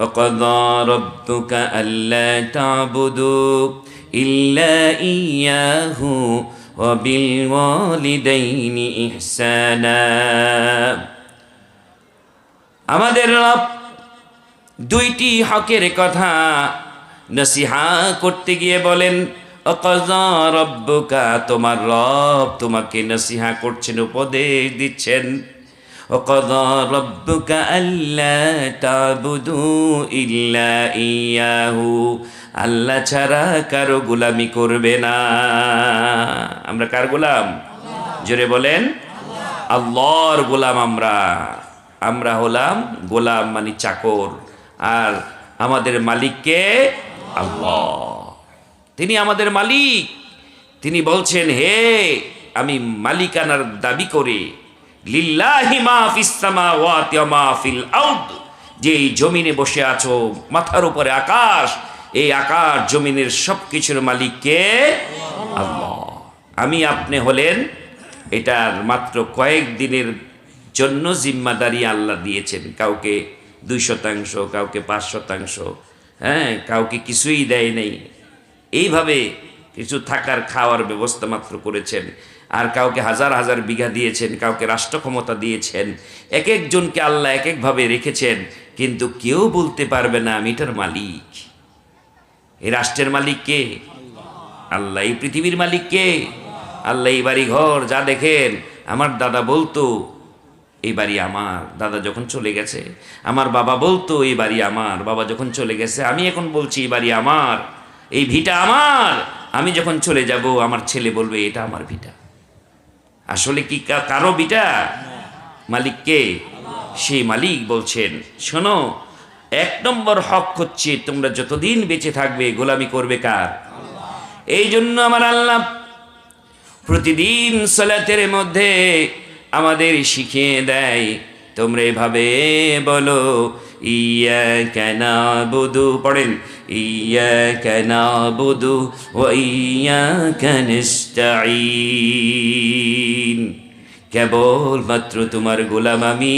وقضى ربك ألا تعبدوا إلا إياه وبالوالدين إحسانا আমাদের রব দুইটি হকের কথা নসিহা করতে গিয়ে বলেন অকজা রব্বুকা তোমার রব তোমাকে নসিহা করছেন উপদেশ দিচ্ছেন অকজা রব্বুকা আল্লাহ তাবুদু ইল্লা ইয়াহু আল্লাহ ছাড়া কারও গোলামি করবে না। আমরা কার গোলাম? জোরে বলেন। আল্লাহর গোলাম আমরা। আমরা হলাম গোলাম মানে চাকর। আর আমাদের মালিককে আল্লাহ। তিনি আমাদের মালিক। তিনি বলছেন, হে, আমি মালিকানার দাবি করে লিল্লাহি মা ফিস ওয়া মা ফিল আরদ। যে জমিনে বসে আছো, মাথার উপরে আকাশ, এই আকাশ জমিনের সব কিছুর মালিককে আল্লাহ। আমি আপনি হলেন এটার মাত্র কয়েক দিনের জন্য জিম্মাদারি আল্লাহ দিয়েছেন। কাউকে দুই শতাংশ, কাউকে পাঁচ শতাংশ হ্যাঁ কাউকে কিছুই দেয় নেই। এইভাবে কিছু থাকার খাওয়ার ব্যবস্থা মাত্র করেছেন। আর কাউকে হাজার হাজার বিঘা দিয়েছেন, কাউকে রাষ্ট্র ক্ষমতা দিয়েছেন এক একজনকে আল্লাহ এক একভাবে রেখেছেন, কিন্তু কেউ বলতে পারবে না আমি এটার মালিক। এই রাষ্ট্রের মালিক কে? আল্লাহ। এই পৃথিবীর মালিক কে? আল্লাহ, এই বাড়ি ঘর যা দেখেন, আমার দাদা বলতো, এই বাড়ি আমার। দাদা যখন চলে গেছে, আমার বাবা বলতো, এই বাড়ি আমার। বাবা যখন চলে গেছে, আমি এখন বলছি, এই বাড়ি আমার। এই ভিটা আমার। আমি যখন চলে যাব, আমার ছেলে বলবে, এটা আমার ভিটা আসলে কি কারও ভিটা মালিক কে? সেই মালিক বলছেন, শোনো, এক নম্বর হক হচ্ছে তোমরা যতদিন বেঁচে থাকবে, গোলামি করবে কার? এই জন্য আমার আল্লাহ প্রতিদিন সলাতের মধ্যে আমাদের শিখিয়ে দেয় তোমরা এভাবে বলো ইয়া কেনা বুধু পড়েন ইয়া কেনা বুধু ও ইয়া কেন কেবলমাত্র তোমার গোলাম আমি,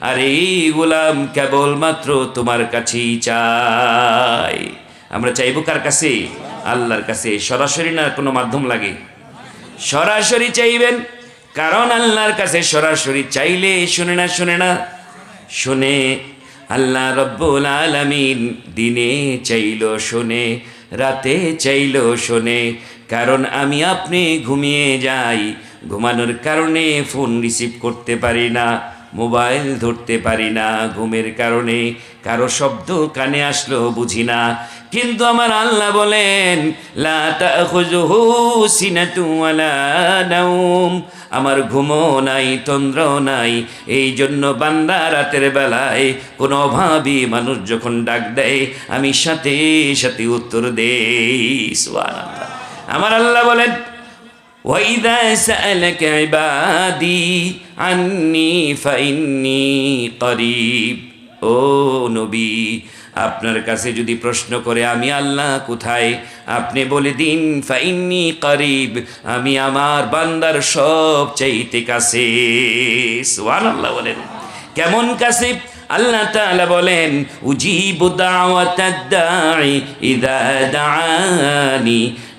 আর এই গোলাম কেবলমাত্র তোমার কাছেই চাই। আমরা চাইব কার কাছে? আল্লাহর কাছে। সরাসরি না কোনো মাধ্যম লাগে? সরাসরি চাইবেন কারণ আল্লাহর কাছে সরাসরি চাইলে শুনে না শুনে না। শুনে আল্লাহ রব্বুল আলামিন দিনে চাইলো, শোনে, রাতে চাইলো, শোনে। কারণ আমি আপনি ঘুমিয়ে যাই, ঘুমানোর কারণে ফোন রিসিভ করতে পারি না, মোবাইল ধরতে পারি না ঘুমের কারণে। কারও শব্দ কানে আসলো, বুঝি না। কিন্তু আমার আল্লাহ বলেন লা তাখুযুহু সিনাতু ওয়ালা নাওম আমার ঘুমও নাই তন্দ্র নাই এই জন্য বান্দা রাতের বেলায় কোনো অভাবী মানুষ যখন ডাক দেয় আমি সাথে সাথে উত্তর দেই সুবহানাল্লাহ আমার আল্লাহ বলেন وإذا سألك عبادي عني فإني قريب ও নবী আপনার কাছে যদি প্রশ্ন করে, আমি আল্লাহ কোথায়? আপনি বলে দিন ফাইনি করিব, আমি আমার বান্দার সব চাইতে কাছে। সুবহান আল্লাহ বলেন। কেমন কাছে? আল্লাহ তাআলা বলেন, উজিবু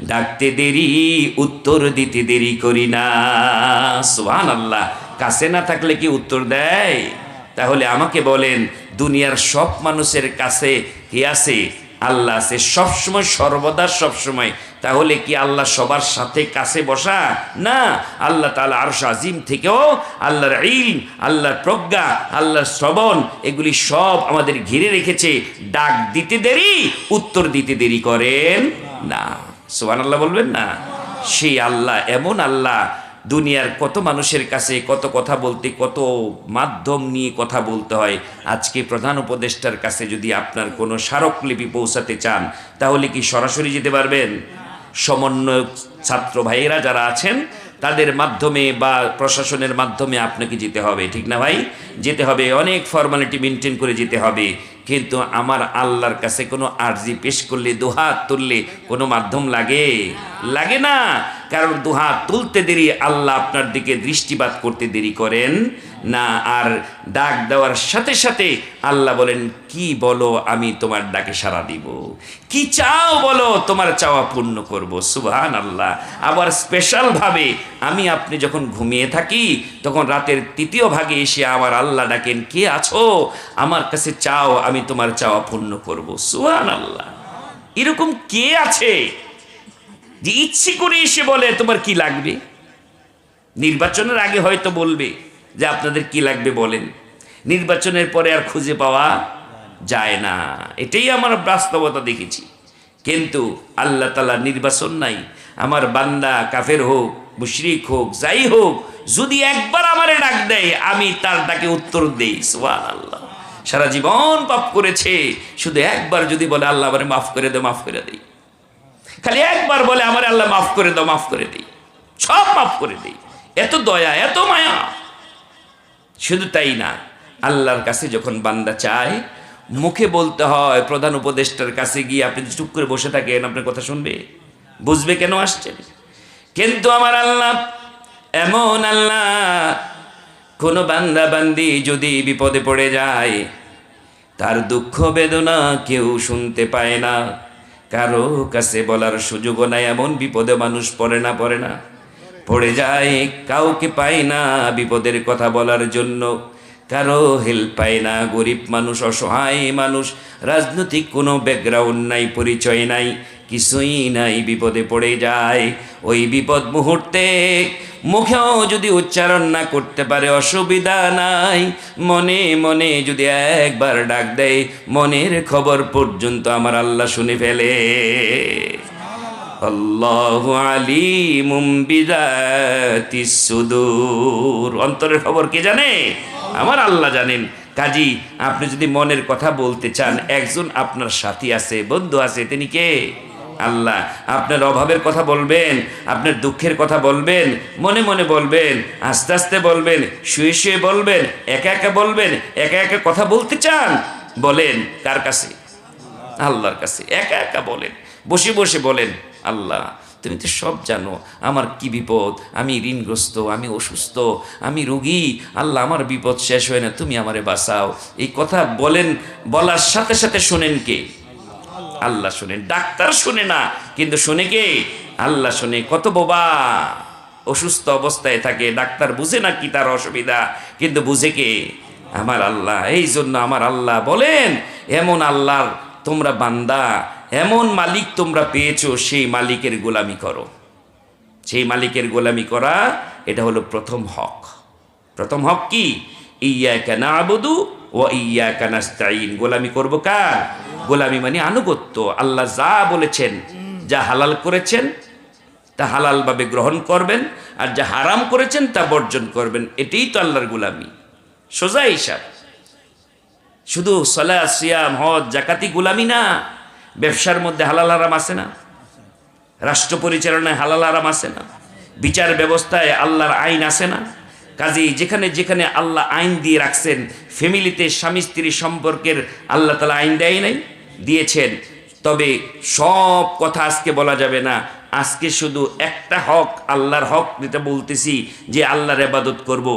ডাকতে দেরি, উত্তর দিতে দেরি করি না। সুবহানাল্লাহ। কাছে না থাকলে কি উত্তর দেয়? তাহলে আমাকে বলেন, দুনিয়ার সব মানুষের কাছে কি আছে? আল্লাহ আছে সবসময়, সর্বদা সবসময়। তাহলে কি আল্লাহ সবার সাথে কাছে বসা? না। আল্লাহ তালা আরশ আজিম থেকেও আল্লাহর ইলম, আল্লাহর প্রজ্ঞা, আল্লাহর শ্রবণ, এগুলি সব আমাদের ঘিরে রেখেছে। ডাক দিতে দেরি, উত্তর দিতে দেরি করেন না। সোহান আল্লাহ বলবেন না? সেই আল্লাহ, এমন আল্লাহ দুনিয়ার কত মানুষের কাছে কত কথা বলতে, কত মাধ্যম নিয়ে কথা বলতে হয়। আজকে প্রধান উপদেষ্টার কাছে যদি আপনার কোনো স্মারকলিপি পৌঁছাতে চান, তাহলে কি সরাসরি যেতে পারবেন? সমন্বয়ক ছাত্র ভাইয়েরা যারা আছেন, তাদের মাধ্যমে বা প্রশাসনের মাধ্যমে আপনাকে যেতে হবে, ঠিক না ভাই? যেতে হবে, অনেক ফর্মালিটি মেনটেন করে যেতে হবে। কিন্তু আমার আল্লাহর কাছে কোনো আর্জি পেশ করলে, দুহাত তুললে কোনো মাধ্যম লাগে? লাগে না। কারণ দুহাত তুলতে দেরি, আল্লাহ আপনার দিকে দৃষ্টিপাত করতে দেরি করেন। না, আর ডাক দেওয়ার সাথে সাথে আল্লাহ বলেন, কি বলো, আমি তোমার ডাকে সাড়া দিব। কি চাও বলো, তোমার চাওয়া পূর্ণ করব। সুবহান আল্লাহ আবার স্পেশালভাবে আমি আপনি যখন ঘুমিয়ে থাকি, তখন রাতের তৃতীয় ভাগে এসে আমার আল্লাহ ডাকেন, কে আছো? আমার কাছে চাও, আমি তোমার চাওয়া পূর্ণ করব। সুবহান আল্লাহ এরকম কে আছে যে ইচ্ছে করে এসে বলে, তোমার কি লাগবে? নির্বাচনের আগে হয়তো বলবে। যে আপনাদের কি লাগবে বলেন? নির্বাচনের পরে আর খুঁজে পাওয়া যায় না। এটাই আমার বাস্তবতা দেখেছি। কিন্তু আল্লাহ তালা নির্বাচন নাই। আমার বান্দা কাফের হোক, মুশরিক হোক, যাই হোক, যদি একবার আমারে ডাক দেয়, আমি তার ডাকে উত্তর দেই। সোয়ান আল্লাহ সারা জীবন পাপ করেছে। শুধু একবার যদি বলে, আল্লাহ আমারে মাফ করে দে মাফ করে দেই। খালি একবার বলে, আমার আল্লাহ মাফ করে দাও, মাফ করে দিই। সব মাফ করে দিই। এত দয়া, এত মায়া। শুধু তাই না, আল্লাহর কাছে যখন বান্দা চায়, মুখে বলতে হয়, প্রধান উপদেষ্টার কাছে গিয়ে আপনি চুপ করে বসে থাকেন, আপনার কথা শুনবে? বুঝবে কেন আসছেন? কিন্তু আমার আল্লাহ, এমন আল্লাহ, কোনো বান্দা বান্দি যদি বিপদে পড়ে যায়, তার দুঃখ বেদনা কেউ শুনতে পায় না। কারও কাছে বলার সুযোগও নাই, এমন বিপদে মানুষ পড়ে না পড়ে না। পড়ে যায়, কাউকে পায় না বিপদের কথা বলার জন্য। কারও হেল্প পায় না, গরিব মানুষ, অসহায় মানুষ, রাজনৈতিক কোনো ব্যাকগ্রাউন্ড নাই, পরিচয় নাই, কিছুই নাই, বিপদে পড়ে যায়। ওই বিপদ মুহূর্তে মুখেও যদি উচ্চারণ না করতে পারে, অসুবিধা নাই। মনে মনে যদি একবার ডাক দেয়, মনের খবর পর্যন্ত আমার আল্লাহ শুনে ফেলে। আল্লাহ আলিমুম বিজাতিস সুদূর। অন্তরের খবর কে জানে? আমার আল্লাহ জানেন। কাজী, আপনি যদি মনের কথা বলতে চান, একজন আপনার সাথী আছে, বন্ধু আছে, তিনি কে? আল্লাহ, আপনার অভাবের কথা বলবেন, আপনার দুঃখের কথা বলবেন, মনে মনে বলবেন, আস্তে আস্তে বলবেন, শুয়ে শুয়ে বলবেন, একা একা বলবেন, একা একা কথা বলতে চান, বলেন কার কাছে? আল্লাহর কাছে। একা একা বলেন, বসে বসে বলেন। আল্লাহ, তুমি তো সব জানো, আমার কি বিপদ? আমি ঋণগ্রস্ত, আমি অসুস্থ, আমি রোগী। আল্লাহ, আমার বিপদ শেষ হয় না, তুমি আমারে বাঁচাও। এই কথা বলেন, বলার সাথে সাথে শোনেন কে? আল্লাহ শোনেন, ডাক্তার শুনে না, কিন্তু শুনে কে? আল্লাহ শুনে, কত বোবা। অসুস্থ অবস্থায় থাকে, ডাক্তার বুঝে না কি তার অসুবিধা, কিন্তু বুঝে কে? আমার আল্লাহ এই জন্য আমার আল্লাহ বলেন, এমন আল্লাহর তোমরা বান্দা এমন মালিক তোমরা পেয়েছ, সেই মালিকের গোলামি করো। সেই মালিকের গোলামি করা, এটা হলো প্রথম হক। প্রথম হক কি? ইয়া কানা আবুদু ও ইয়া কানাস্তাইন গোলামি করব কার? গোলামি মানে আনুগত্য। আল্লাহ যা বলেছেন, যা হালাল করেছেন, তা হালালভাবে গ্রহণ করবেন, আর যা হারাম করেছেন, তা বর্জন করবেন। এটাই তো আল্লাহর গোলামি। সোজা হিসাব। শুধু সলা, সিয়াম, হজ জাকাতি গোলামি না। ব্যবসার মধ্যে হালাল আরাম আছে না? রাষ্ট্র পরিচালনায় হালাল আরাম আছে না? বিচার ব্যবস্থায় আল্লাহর আইন আছে না? কাজেই যেখানে যেখানে আল্লাহ আইন দিয়ে রাখছেন, ফ্যামিলিতে স্বামী স্ত্রী সম্পর্কের আল্লাহ তালা আইন দেয় নাই? দিয়েছেন। তবে সব কথা আজকে বলা যাবে না। আজকে শুধু একটা হক, আল্লাহর হক যেটা বলতেছি, যে আল্লাহর এবাদত করব।